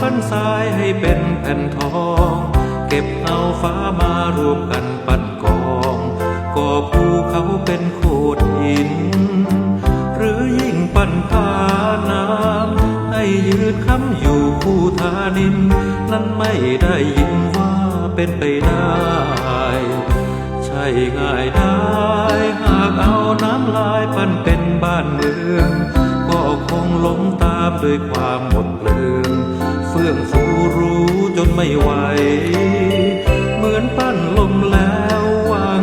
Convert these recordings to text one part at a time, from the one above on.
ปั้นสายให้เป็นแผ่นทอง เก็บเอาฟ้ามารวมกันปั้นกองก่อภูเขาเป็นโขดหิน หรือยิ่งปั้นผาน้ำให้ยืดคำอยู่คู่ทานิน นั้นไม่ได้ยินว่าเป็นไปได้ ใช่ง่ายได้ หากเอาน้ำลายปั้นเป็นบ้านเมือง ก็คงลงตามด้วยความหมดเปลือง ฟื่องฟูรู้จนไม่ไหว เหมือนปั้นลมแล้วหวัง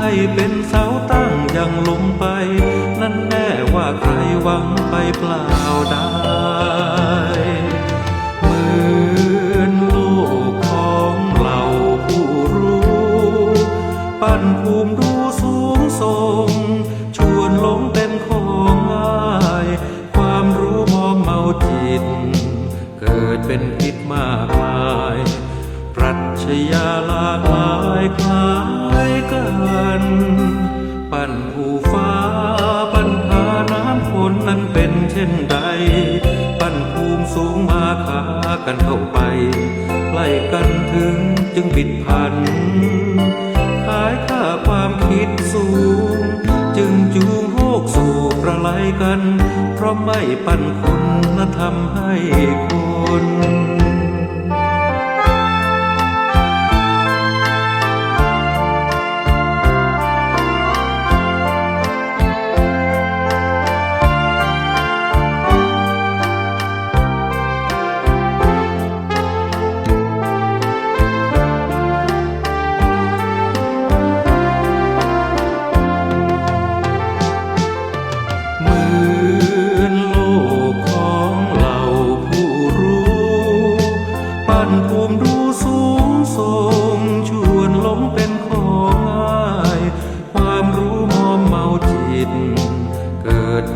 ให้เป็นเสาตั้งยังลงไป นั่นแน่ว่าใครหวังไปเปล่าได้เหมือนโลกของเราผู้รู้ ปั้นภูมิดู ชญาลากหลายคล้ายกัน ปั้นภูฟ้า ปั้นผาน้ำฝนนั้นเป็นเช่นใด ปั้นภูมิสูงมาขากันเข้าไปใกล้กันถึงจึงบิดพันขายค่าความคิดสูง จึงจูงโลกสู่ประไลกัน เพราะไม่ปั่นคุณธรรมให้คน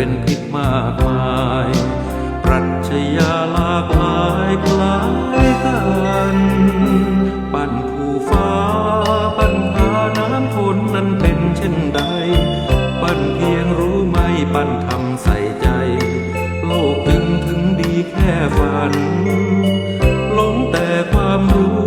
เป็นพิษมากมาย ปรัชญาลาภลายคลายกัน ปั้นผู้ฟ้า ปั้นพาน้ำคนนั้นเป็นเช่นใด ปั้นเพียงรู้ไม่ปั้นทำใส่ใจ โลกจึงถึงดีแค่ฝัน หลงแต่ความรู้